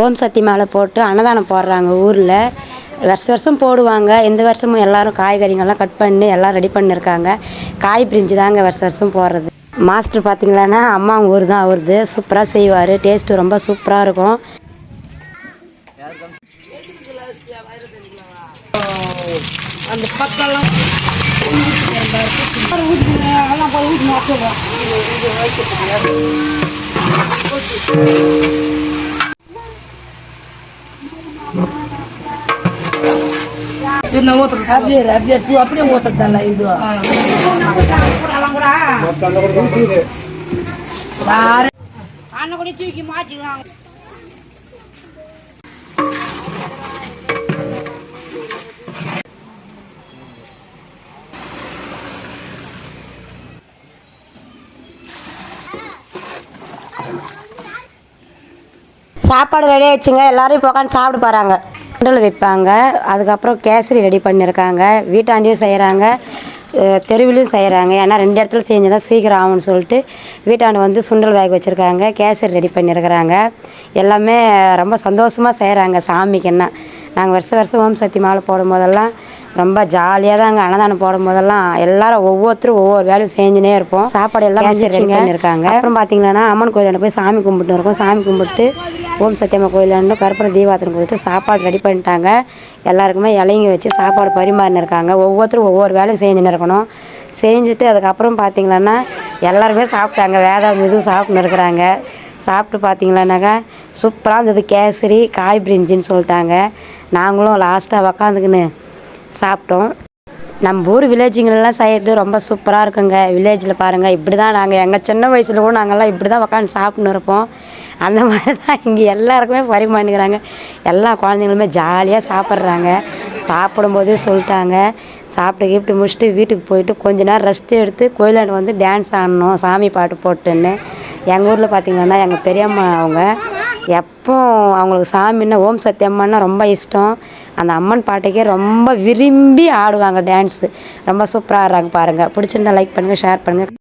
ஓம் சக்தி மாலை போட்டு அன்னதானம் போடுறாங்க ஊரில். வருஷ வருஷம் போடுவாங்க. இந்த வருஷமும் எல்லாரும் காய்கறிங்கள்லாம் கட் பண்ணி எல்லாம் ரெடி பண்ணியிருக்காங்க காய் பிரிஞ்சு தாங்க வருஷ வருஷம் போடுறது மாஸ்டர் பார்த்தீங்களான்னா அம்மா ஊர் தான் அவருது சூப்பராக செய்வார். டேஸ்ட்டு ரொம்ப சூப்பராக இருக்கும். அந்த பக்கம்லாம் Anak na water. Abir, apa சாப்பாடு ரெடி ஆயிடுச்சுங்க. எல்லாரும் இப்போ உட்காந்து சாப்பிட போகிறாங்க சுண்டல் வைப்பாங்க. அதுக்கப்புறம் கேசரி ரெடி பண்ணியிருக்காங்க வீட்டாண்டியும் செய்கிறாங்க தெருவிலையும் செய்கிறாங்க ஏன்னா ரெண்டு இடத்துல செஞ்சுதான் சீக்கிரம் ஆகும்னு சொல்லிட்டு வீட்டாண்டு வந்து சுண்டல் வேக வச்சுருக்காங்க. கேசரி ரெடி பண்ணியிருக்கிறாங்க எல்லாமே ரொம்ப சந்தோஷமாக செய்கிறாங்க சாமிக்குன்னா நாங்கள் வருஷம் வருஷம் ஓம் சக்தி மாலை போடும் போதெல்லாம் ரொம்ப ஜாலியாக தாங்க அன்னதானம் போடும் போதெல்லாம் எல்லாரும் ஒவ்வொருத்தரும் ஒவ்வொரு வேலையும் செஞ்சுனே இருப்போம். சாப்பாடு எல்லாம் ரெடி பண்ணியிருக்காங்க அப்புறம் பார்த்தீங்கன்னா அம்மன் கோயிலாண்ட போய் சாமி கும்பிட்டு இருக்கோம். சாமி கும்பிட்டு ஓம் சத்தியம்மா கோயிலாண்டு கருப்பர தீபாத்திரம் கொடுத்து சாப்பாடு ரெடி பண்ணிட்டாங்க. எல்லாருக்குமே இலைங்க வச்சு சாப்பாடு பரிமாறினு இருக்காங்க. ஒவ்வொருத்தரும் ஒவ்வொரு வேலையும் செஞ்சுன்னு இருக்கணும். செஞ்சுட்டு அதுக்கப்புறம் பார்த்தீங்கன்னா எல்லாருமே சாப்பிட்டாங்க. வேதம் இதுவும் சாப்பிட்னு இருக்கிறாங்க. சாப்பிட்டு பார்த்தீங்களானாக்கா சூப்பராக இருந்தது. கேசரி காய் பிரிஞ்சின்னு சொல்லிட்டாங்க. நாங்களும் லாஸ்ட்டாக உக்காந்துக்கின்னு சாப்பிட்டோம். நம்ம ஊர் வில்லேஜுங்களெல்லாம் செய்கிறது ரொம்ப சூப்பராக இருக்குங்க. வில்லேஜில் பாருங்கள் இப்படி தான் நாங்கள் எங்கள் சின்ன வயசில் கூட நாங்கள்லாம் இப்படி தான் உட்காந்து சாப்பிட்னு இருப்போம். அந்த மாதிரி தான் இங்கே எல்லாருக்குமே பரிமாறிக்கிறாங்க. எல்லா குழந்தைங்களுமே ஜாலியாக சாப்பிட்றாங்க. சாப்பிடும்போதே சொல்லிட்டாங்க. சாப்பிட்டு கீப்பிட்டு முடிச்சுட்டு வீட்டுக்கு போயிட்டு கொஞ்ச நேரம் ரெஸ்ட் எடுத்து கோயிலாண்டு வந்து டான்ஸ் ஆடணும் சாமி பாட்டு போட்டுன்னு. எங்கள் ஊரில் பார்த்திங்கன்னா எங்கள் பெரியம்மா அவங்க எப்போ அவங்களுக்கு சாமின்னா ஓம் சக்தி அம்மன்னா ரொம்ப இஷ்டம். அந்த அம்மன் பாட்டுக்கே ரொம்ப விரும்பி ஆடுவாங்க டான்ஸு ரொம்ப சூப்பராக ஆடுறாங்க பாருங்கள் பிடிச்சிருந்தா லைக் பண்ணுங்கள் ஷேர் பண்ணுங்கள்